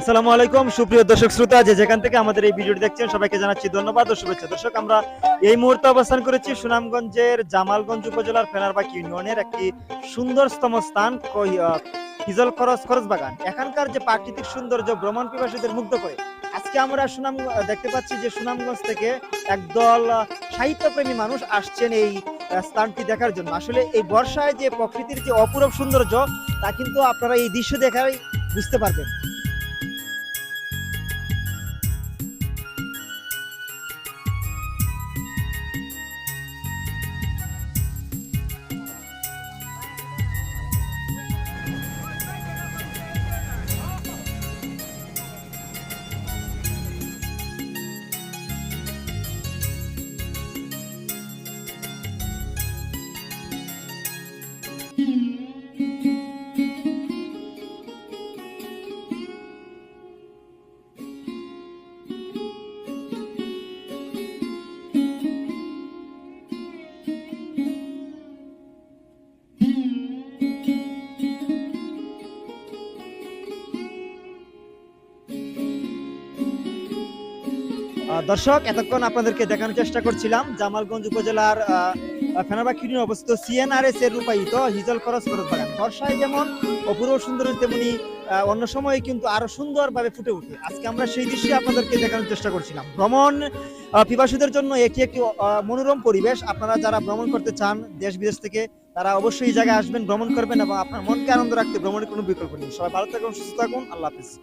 আসসালামু আলাইকুম, সুপ্রিয় দর্শক শ্রোতা, যে যেখান থেকে আমাদের এই ভিডিওটি দেখছেন, সবাইকে জানাচ্ছি ধন্যবাদ ও শুভেচ্ছা। দর্শক, আমরা এই মুহূর্তে অবস্থান করেছি সুনামগঞ্জের জামালগঞ্জ উপজেলার ফেনারবাগ ইউনিয়নের একটি সুন্দরতম স্থান হিজল খরচ খরচ বাগান এখানকার যে প্রাকৃতিক সৌন্দর্য ভ্রমণ পিপাসীদের মুগ্ধ করে। আজকে আমরা সুনাম, দেখতে পাচ্ছি যে সুনামগঞ্জ থেকে একদল সাহিত্যপ্রেমী মানুষ আসছেন এই স্থানটি দেখার জন্য। আসলে এই বর্ষায় যে প্রকৃতির যে অপূরব সৌন্দর্য, তা কিন্তু আপনারা এই দৃশ্য দেখাই বুঝতে পারবেন। দর্শক এতক্ষণ আপনাদেরকে দেখানোর চেষ্টা করছিলাম। জামালগঞ্জ উপজেলার ফেনাবাগ অবস্থিত সিএনআরএস এর রূপায়িত হিজল খরচ খরচ বাগান। বর্ষায় যেমন অপূর্ব সুন্দর তেমনি অন্য সময়ে কিন্তু আরও সুন্দরভাবে ফুটে ওঠে। আজকে আমরা সেই দৃশ্যে আপনাদেরকে দেখানোর চেষ্টা করছিলাম। ভ্রমণ পিপাসুদের জন্য একটি আহ, মনোরম পরিবেশ। আপনারা যারা ভ্রমণ করতে চান দেশ বিদেশ থেকে তারা অবশ্যই এই জায়গায় আসবেন ভ্রমণ করবেন এবং আপনার মনকে আনন্দ রাখতে ভ্রমণের কোনো বিকল্প নেই। সবাই ভালো থাকুন সুস্থ থাকুন। আল্লাহ হাফিজ।